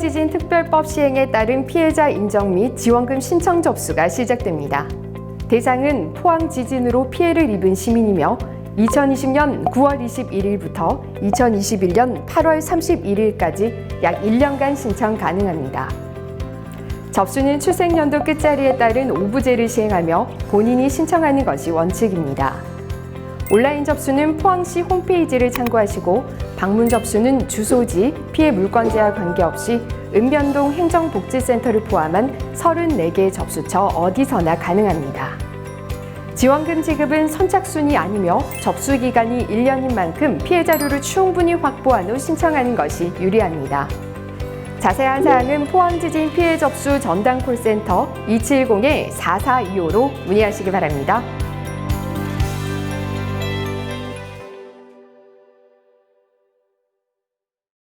포항지진 특별법 시행에 따른 피해자 인정 및 지원금 신청 접수가 시작됩니다. 대상은 포항 지진으로 피해를 입은 시민이며 2020년 9월 21일부터 2021년 8월 31일까지 약 1년간 신청 가능합니다. 접수는 출생연도 끝자리에 따른 오부제를 시행하며 본인이 신청하는 것이 원칙입니다. 온라인 접수는 포항시 홈페이지를 참고하시고 방문 접수는 주소지, 피해 물건지와 관계없이 은변동 행정복지센터를 포함한 34개 접수처 어디서나 가능합니다. 지원금 지급은 선착순이 아니며 접수 기간이 1년인 만큼 피해 자료를 충분히 확보한 후 신청하는 것이 유리합니다. 자세한 사항은 포항지진 피해 접수 전담 콜센터 270-4425로 문의하시기 바랍니다.